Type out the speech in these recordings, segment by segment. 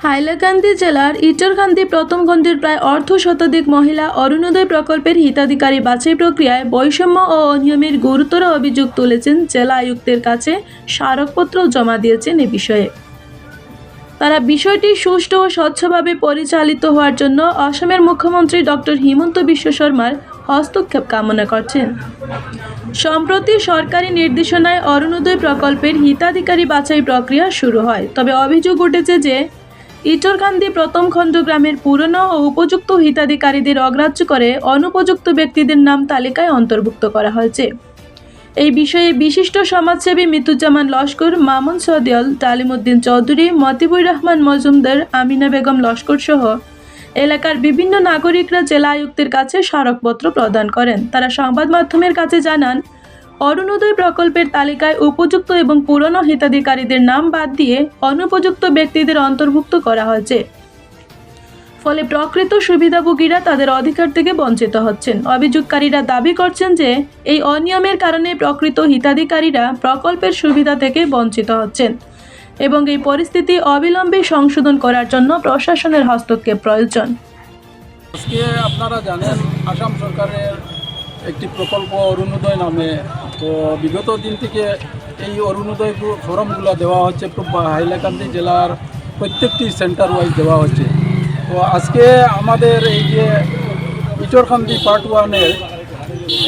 হাইলাকান্দি জেলার ইটরকান্দি প্রথম খণ্ডের প্রায় অর্ধ শতাধিক মহিলা অরুণোদয় প্রকল্পের হিতাধিকারী বাছাই প্রক্রিয়ায় বৈষম্য ও অনিয়মের গুরুতর অভিযোগ তুলেছেন জেলা আয়ুক্তের কাছে স্মারকপত্র জমা দিয়েছেন এ বিষয়ে। তারা বিষয়টি সুষ্ঠু ও স্বচ্ছভাবে পরিচালিত হওয়ার জন্য অসমের মুখ্যমন্ত্রী ডক্টর হিমন্ত বিশ্ব শর্মার হস্তক্ষেপ কামনা করছেন। সম্প্রতি সরকারি নির্দেশনায় অরুণোদয় প্রকল্পের হিতাধিকারী বাছাই প্রক্রিয়া শুরু হয়। তবে অভিযোগ উঠেছে যে ইটরকান্দি প্রথম খণ্ড গ্রামের পুরনো ও উপযুক্ত হিতাধিকারীদের অগ্রাহ্য করে অনুপযুক্ত ব্যক্তিদের নাম তালিকায় অন্তর্ভুক্ত করা হয়েছে। এই বিষয়ে বিশিষ্ট সমাজসেবী মিতুজ্জামান লস্কর, মামুন সদিয়াল তালিমুদ্দিন চৌধুরী, মতিবুর রহমান মজুমদার, আমিনা বেগম লস্কর সহ এলাকার বিভিন্ন নাগরিকরা জেলা আয়ুক্তের কাছে স্মারকপত্র প্রদান করেন। তারা সংবাদ মাধ্যমের কাছে জানান অরুণোদয় প্রকল্পের তালিকায় উপযুক্ত এবং পুরনো হিতাধিকারীদের নাম বাদ দিয়ে অনুপযুক্ত ব্যক্তিদের অন্তর্ভুক্ত করা হয়েছে। ফলে প্রকৃত সুবিধাভোগীরা তাদের অধিকার থেকে বঞ্চিত হচ্ছেন। অভিযোগকারীরা দাবি করছেন যে এই অনিয়মের কারণে প্রকৃত হিতাধিকারীরা প্রকল্পের সুবিধা থেকে বঞ্চিত হচ্ছেন এবং এই পরিস্থিতি অবিলম্বে সংশোধন করার জন্য প্রশাসনের হস্তক্ষেপ প্রয়োজন। আপনারা জানেন, আসাম সরকারের একটি প্রকল্প অরুণোদয় নামে। তো বিগত দিন থেকে এই অরুণোদয় ফর্মগুলো দেওয়া হচ্ছে হাইলাকান্দি জেলার প্রত্যেকটি সেন্টার ওয়াইজ দেওয়া হচ্ছে। তো আজকে আমাদের এই যে ইচরকান্দি পার্ট ওয়ানের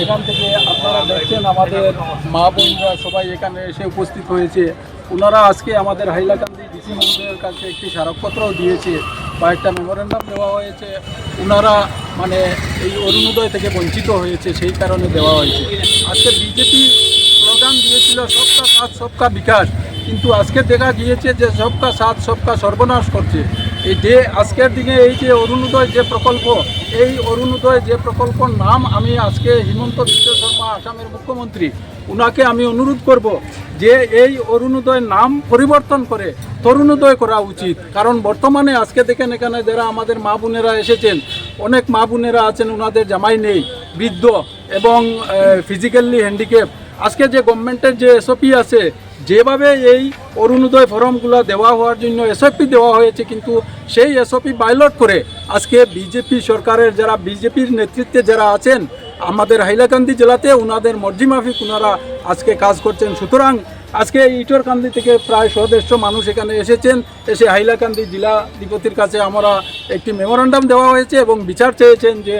এখান থেকে আপনারা দেখছেন আমাদের মা বোনরা সবাই এখানে এসে উপস্থিত হয়েছে। ওনারা আজকে আমাদের হাইলাকান্দি ডিসি মহোদয়ের কাছে একটি স্মারকপত্রও দিয়েছে। বা একটা মেমোরেন্ডাম দেওয়া হয়েছে। ওনারা মানে এই অরুণোদয় থেকে বঞ্চিত হয়েছে, সেই কারণে দেওয়া হয়েছে। আজকে বিজেপি স্লোগান দিয়েছিল, সবকা সাথ, সবকা বিকাশ। কিন্তু আজকে দেখা গিয়েছে যে সবকা সাথ, সবকা সর্বনাশ করছে। যে আজকের দিনে এই যে অরুণোদয় যে প্রকল্প, এই অরুণোদয় যে প্রকল্পর নাম আমি আজকে হিমন্ত বিশ্ব শর্মা আসামের মুখ্যমন্ত্রী, উনাকে আমি অনুরোধ করব যে এই অরুণোদয়ের নাম পরিবর্তন করে তরুণোদয় করা উচিত। কারণ বর্তমানে আজকে দেখেন এখানে যারা আমাদের মা বোনেরা এসেছেন, অনেক মা বোনেরা আছেন ওনাদের জামাই নেই, বৃদ্ধ এবং ফিজিক্যালি হ্যান্ডিক্যাপ আজকে যে গভর্নমেন্টের যে এসওপি আছে যেভাবে এই অরুণোদয় ফর্মগুলো দেওয়া হওয়ার জন্য এসওপি দেওয়া হয়েছে, কিন্তু সেই এসওপি বাইলট করে আজকে বিজেপি সরকারের যারা বিজেপির নেতৃত্বে যারা আছেন, আমাদের হাইলাকান্দি জেলাতে ওনাদের মর্জি মাফিক ওনারা আজকে কাজ করছেন। সুতরাং আজকে ইটরকান্দি থেকে প্রায় সদস্য মানুষ এখানে এসেছেন, এসে হাইলাকান্দি জেলা অধিপতির কাছে আমরা একটি মেমোরান্ডাম দেওয়া হয়েছে এবং বিচার চেয়েছেন যে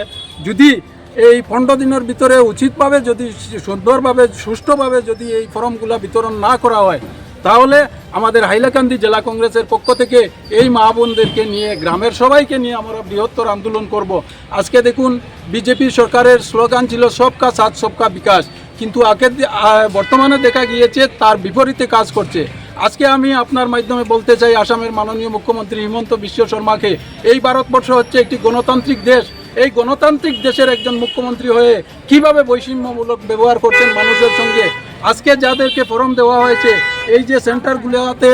যদি এই পনেরো দিনের ভিতরে উচিতভাবে যদি সুন্দরভাবে, সুষ্ঠুভাবে যদি এই ফর্মগুলো বিতরণ না করা হয়, তাহলে আমাদের হাইলাকান্দি জেলা কংগ্রেসের পক্ষ থেকে এই মা বোনদেরকে নিয়ে, গ্রামের সবাইকে নিয়ে আমরা বৃহত্তর আন্দোলন করব। আজকে দেখুন, বিজেপি সরকারের স্লোগান ছিল, সবকা সাথ, সবকা বিকাশ। কিন্তু আগের দি- বর্তমানে দেখা গিয়েছে, তার বিপরীতে কাজ করছে। আজকে আমি আপনার মাধ্যমে বলতে চাই, আসামের মাননীয় মুখ্যমন্ত্রী হিমন্ত বিশ্ব শর্মাকে, এই ভারতবর্ষ হচ্ছে একটি গণতান্ত্রিক দেশ। এই গণতান্ত্রিক দেশের একজন মুখ্যমন্ত্রী হয়ে কীভাবে বৈষম্যমূলক ব্যবহার করছেন মানুষের সঙ্গে? আজকে যাদেরকে ফরম দেওয়া হয়েছে, এই যে সেন্টারগুলোতে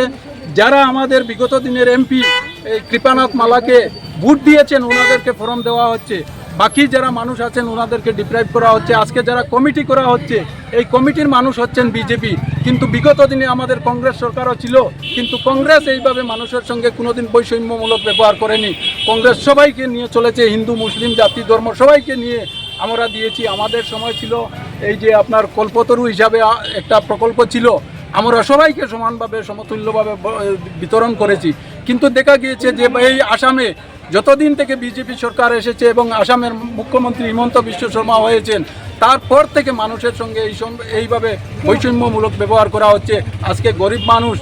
যারা আমাদের বিগত দিনের এমপি, এই কৃপানাথ মালাকে ভোট দিয়েছেন, ওনাদেরকে ফরম দেওয়া হচ্ছে। বাকি যারা মানুষ আছেন, ওনাদেরকে ডিপ্রাইভ করা হচ্ছে। আজকে যারা কমিটি করা হচ্ছে, এই কমিটির মানুষ হচ্ছেন বিজেপি কিন্তু বিগত দিনে আমাদের কংগ্রেস সরকারও ছিল, কিন্তু কংগ্রেস এইভাবে মানুষের সঙ্গে কোনোদিন বৈষম্যমূলক ব্যবহার করেনি। কংগ্রেস সবাইকে নিয়ে চলেছে, হিন্দু, মুসলিম, জাতি, ধর্ম সবাইকে নিয়ে আমরা দিয়েছি। আমাদের সময় ছিল এই যে আপনার কল্পতরু হিসাবে একটা প্রকল্প ছিল। আমরা সবাইকে সমানভাবে, সমতুল্যভাবে বিতরণ করেছি। কিন্তু দেখা গিয়েছে যে এই আসামে যতদিন থেকে বিজেপি সরকার এসেছে এবং আসামের মুখ্যমন্ত্রী হিমন্ত বিশ্ব শর্মা হয়েছেন, তারপর থেকে মানুষের সঙ্গে এই এইভাবে বৈষম্যমূলক ব্যবহার করা হচ্ছে। আজকে গরিব মানুষ,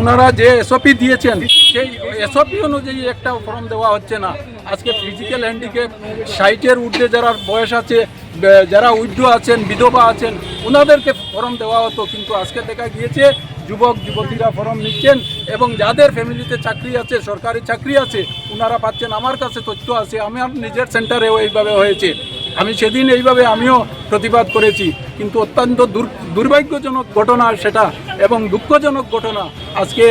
ওনারা যে এসওপি দিয়েছেন, সেই এসওপি অনুযায়ী একটা ফর্ম দেওয়া হচ্ছে না। আজকে ফিজিক্যাল হ্যান্ডিক্যাপ সাইটের ঊর্ধ্বে যারা বয়স আছে যারা উইড্য আছেন, বিধবা আছেন, ওনাদেরকে ফর্ম দেওয়া হতো, কিন্তু আজকে দেখা গিয়েছে যুবক, যুবতীরা ফর্ম নিচ্ছেন এবং যাদের ফ্যামিলিতে চাকরি আছে, সরকারি চাকরি আছে ওনারা পাচ্ছেন, আমার কাছে তথ্য আছে আমার নিজের সেন্টারেও এইভাবে হয়েছে। আমি সেদিন এইভাবে আমিও প্রতিবাদ করেছি। কিন্তু অত্যন্ত দুর্ভাগ্যজনক ঘটনা সেটা এবং দুঃখজনক ঘটনা। আজকে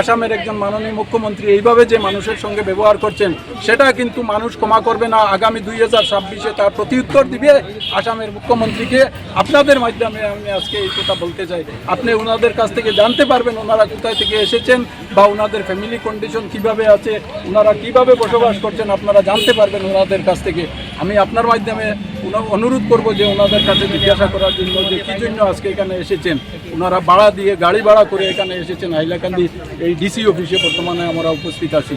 আসামের একজন মাননীয় মুখ্যমন্ত্রী এইভাবে যে মানুষের সঙ্গে ব্যবহার করছেন, সেটা কিন্তু মানুষ ক্ষমা করবে না। আগামী দুই হাজার ছাব্বিশে তার প্রতিউত্তর দিবে আসামের মুখ্যমন্ত্রীকে। আপনাদের মাধ্যমে আমি আজকে এই কথা বলতে চাই। আপনি ওনাদের কাছ থেকে জানতে পারবেন ওনারা কোথায় থেকে এসেছেন বা ওনাদের ফ্যামিলি কন্ডিশন কীভাবে আছে ওনারা কীভাবে বসবাস করছেন, আপনারা জানতে পারবেন ওনাদের কাছ থেকে। আমি আপনার মাধ্যমে অনুরোধ করব যে ওনাদের কাছে জিজ্ঞাসা করার জন্য যে কী জন্য আজকে এখানে এসেছেন? ওনারা ভাড়া দিয়ে, গাড়ি ভাড়া করে এখানে এসেছেন হাইলাকান্দি এই ডিসি অফিসে বর্তমানে আমরা উপস্থিত আছি।